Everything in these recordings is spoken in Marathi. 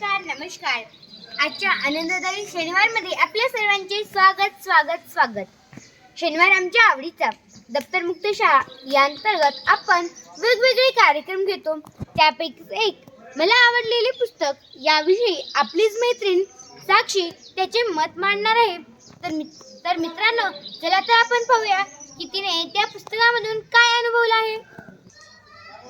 नमस्कार नमस्कार. आजच्या आनंददायी शनिवारमध्ये आपल्या सर्वांचे स्वागत स्वागत स्वागत. शनिवार आमच्या आवडीचा दप्तरमुक्त शाळा. या अंतर्गत आपण वेगवेगळे कार्यक्रम घेतो. त्यापैकी एक मला आवडलेले पुस्तक. याविषयी आपलीच मैत्रीण साक्षी त्याचे मत मांडणार आहे. तर मित तर मित्रांनो चला तर आपण पाहूया की तिने त्या पुस्तकामधून काय अनुभवलं आहे.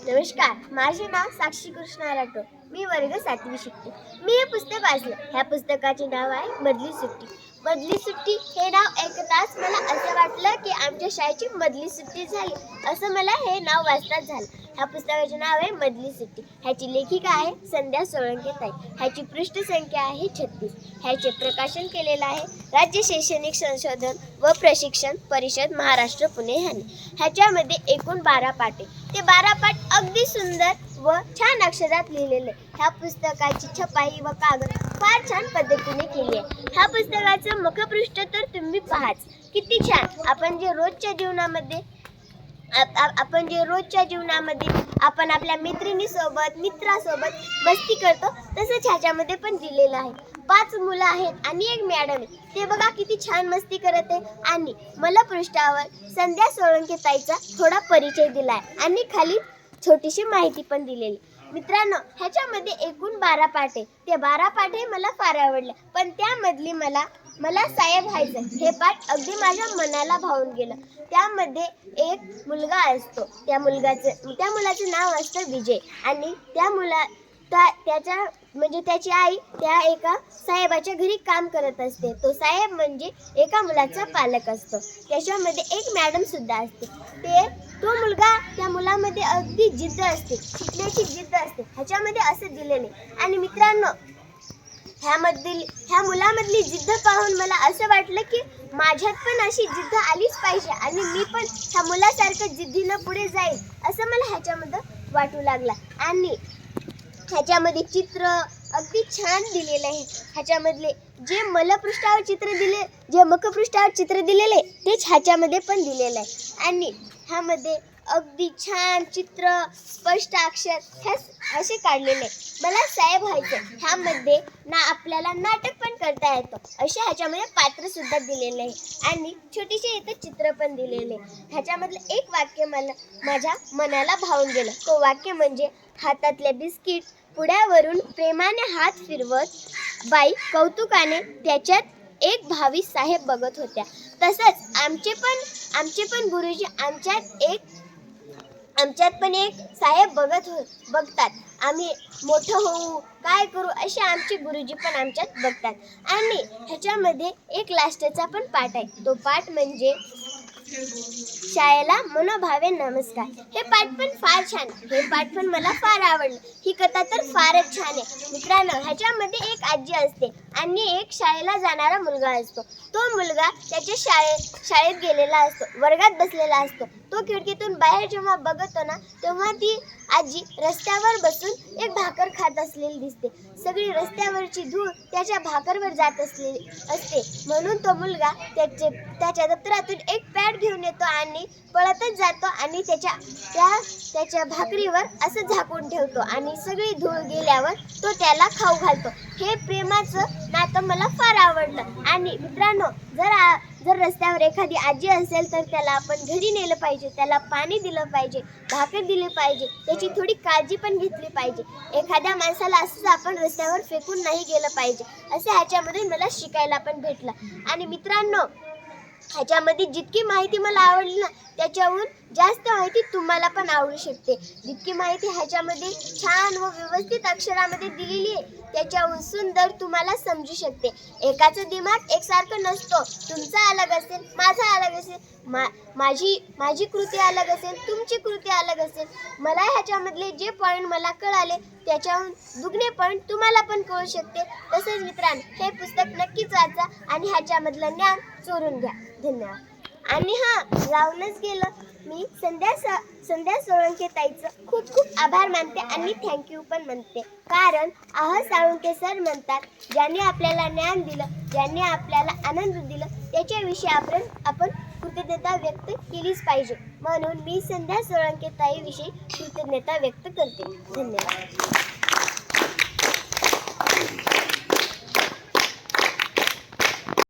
नमस्कार माझे नाव साक्षी कृष्णा राठोड मी वर्ग सातवी शिकते. मी हे पुस्तक वाचलं. ह्या पुस्तकाचे नाव आहे मधली सुट्टी. मधली सुट्टी हे नाव ऐकताच मला असं वाटलं की आमच्या शाळेची मधली सुट्टी झाली. असं मला हे नाव वाचताच झालं. ह्या पुस्तकाचे नाव आहे मधली सुट्टी. ह्याची लेखिका आहे संध्या सोळंके ताई. ह्याची पृष्ठसंख्या आहे छत्तीस. ह्याचे प्रकाशन केलेलं आहे राज्य शैक्षणिक संशोधन व प्रशिक्षण परिषद महाराष्ट्र पुणे ह्याने. ह्याच्यामध्ये एकूण बारा पाटे. ते बारा पाठ अगदी सुंदर व छान अक्षरात लिहिलेले. ह्या पुस्तकाची छपाई व कागद फार छान पद्धतीने केली आहे. ह्या पुस्तकाचं मुखपृष्ठ तर तुम्ही पाहाच. किती छान. आपण जे रोजच्या जीवनामध्ये आप- आपण जे रोजच्या जीवनामध्ये आपण आपल्या मैत्रिणीसोबत मित्रासोबत मस्ती करतो तसंच ह्याच्यामध्ये पण दिलेलं आहे. पाच मुलं आहेत आणि एक मॅडम आहे. ते बघा किती छान मस्ती करत आहे. आणि मला पृष्ठावर संध्या सोळंके ताईचा थोडा परिचय दिला आहे आणि खाली छोटीशी माहिती पण दिलेली. मित्रांनो ह्याच्यामध्ये एकूण बारा पाठ आहे ते बारा पाठही मला फार आवडले. पण त्यामधली मला मला साहेब व्हायचं. हे पाठ अगदी माझ्या मनाला भावून गेलं. त्यामध्ये एक मुलगा असतो. त्या मुलगाचं त्या मुलाचं नाव असतं विजय. आणि त्या मुला त्या त्याच्या म्हणजे त्याची आई त्या एका साहेबाच्या घरी काम करत असते. तो साहेब म्हणजे एका मुलाचा पालक असतो. त्याच्यामध्ये एक मॅडम सुद्धा असते. ते तो मुलगा त्या मुलामध्ये अगदी जिद्द असते. शिकण्याची जिद्द असते. ह्याच्यामध्ये असं दिलेले आणि मित्रांनो ह्यामधील ह्या मुलामधली जिद्द पाहून मला असं वाटलं की माझ्यात पण अशी जिद्द आलीच पाहिजे आणि मी पण ह्या मुलासारखं जिद्दीनं पुढे जाईल असं मला ह्याच्यामध्ये वाटू लागला. आणि ह्याच्यामध्ये चित्र अगदी छान दिलेलं आहे. ह्याच्यामधले जे मलपृष्ठावर चित्र दिले जे मुखपृष्ठावर चित्र दिलेले तेच ह्याच्यामध्ये पण दिलेलं आहे. आणि ह्यामध्ये अगदी छान चित्र स्पष्ट अक्षर ह्या असे काढलेले आहे. मला साहेब व्हायचं ह्यामध्ये ना आपल्याला नाटक करता येतं. असे ह्याच्यामध्ये पात्र सुद्धा दिलेले आहे. आणि छोटीशी इथं चित्र पण दिलेले आहे. ह्याच्यामधलं एक वाक्य मला माझ्या मनाला भावून गेलं. तो वाक्य म्हणजे हातातले बिस्किट पुढ्यावरून प्रेमाने हात फिरवत बाई कौतुकाने त्याच्यात एक भावी साहेब बघत होत्या. तसंच आमचे पण आमचे पण गुरुजी आमच्यात एक आमच्यात पण एक साहेब बघत हो बघतात. आम्ही मोठं होऊ काय करू असे आमचे गुरुजी पण आमच्यात बघतात. आणि ह्याच्यामध्ये एक लास्टचा पण पाठ आहे. तो पाठ म्हणजे शाळेला मनोभावे नमस्कार. हे पाठ पण फार छान हे पाठ पण मला फार आवडलं. ही कथा तर फारच छान आहे. मित्रांनो ह्याच्यामध्ये एक आजी असते आणि एक शाळेला जाणारा मुलगा असतो. तो मुलगा त्याच्या शाळेत शाळेत गेलेला असतो. वर्गात बसलेला असतो. तो खिडकीतून बाहेर जेव्हा बघतो ना तेव्हा ती आजी रस्त्यावर बसून एक भाकर खात असलेली दिसते. सगळी रस्त्यावरची धूळ त्याच्या भाकरवर जात असलेली असते. म्हणून तो मुलगा त्याचे त्याच्या दप्तरातून एक पॅड घेऊन येतो आणि पळतच जातो आणि त्याच्या त्या त्याच्या भाकरीवर असं झाकून ठेवतो आणि सगळी धूळ गेल्यावर तो त्याला खाऊ घालतो. हे प्रेमाचं नातं मला फार आवडलं. आणि मित्रांनो जर जर रस्त्यावर एखादी आजी असेल तर त्याला आपण घरी नेलं पाहिजे त्याला पाणी दिलं पाहिजे भाकर दिली पाहिजे त्याची थोडी काळजी पण घेतली पाहिजे. एखाद्या माणसाला असंच आपण रस्त्यावर फेकून नाही गेलं पाहिजे. असं ह्याच्यामध्ये मला शिकायला पण भेटलं. आणि मित्रांनो ह्याच्यामध्ये जितकी माहिती मला आवडली ना त्याच्याहून जास्त माहिती तुम्हाला पण आवडू शकते. जितकी माहिती ह्याच्यामध्ये छान व व्यवस्थित अक्षरामध्ये दिलेली आहे त्याच्याहून सुंदर तुम्हाला समजू शकते. एकाचं दिमाग एकसारखं नसतो. तुमचा अलग असेल माझा अलग असेल मा माझी माझी कृती अलग असेल तुमची कृती अलग असेल. मला ह्याच्यामधले जे पॉईंट मला कळाले त्याच्याहून दुगणे पॉईंट तुम्हाला पण कळू शकते. तसेच मित्रांनो हे पुस्तक नक्कीच वाचा आणि ह्याच्यामधलं ज्ञान चोरून घ्या धन्यवाद. आणि हा राहूनच गेलं. मी संध्या संध्या सोळंके ताईचं खूप खूप आभार मानते आणि थँक्यू पण म्हणते. कारण आह साळुंके सर म्हणतात ज्यांनी आपल्याला ज्ञान दिलं ज्यांनी आपल्याला आनंद दिलं त्याच्याविषयी आपण आपण कृतज्ञता व्यक्त केलीच पाहिजे. म्हणून मी संध्या सोळंके ताईविषयी कृतज्ञता व्यक्त करते. धन्यवाद.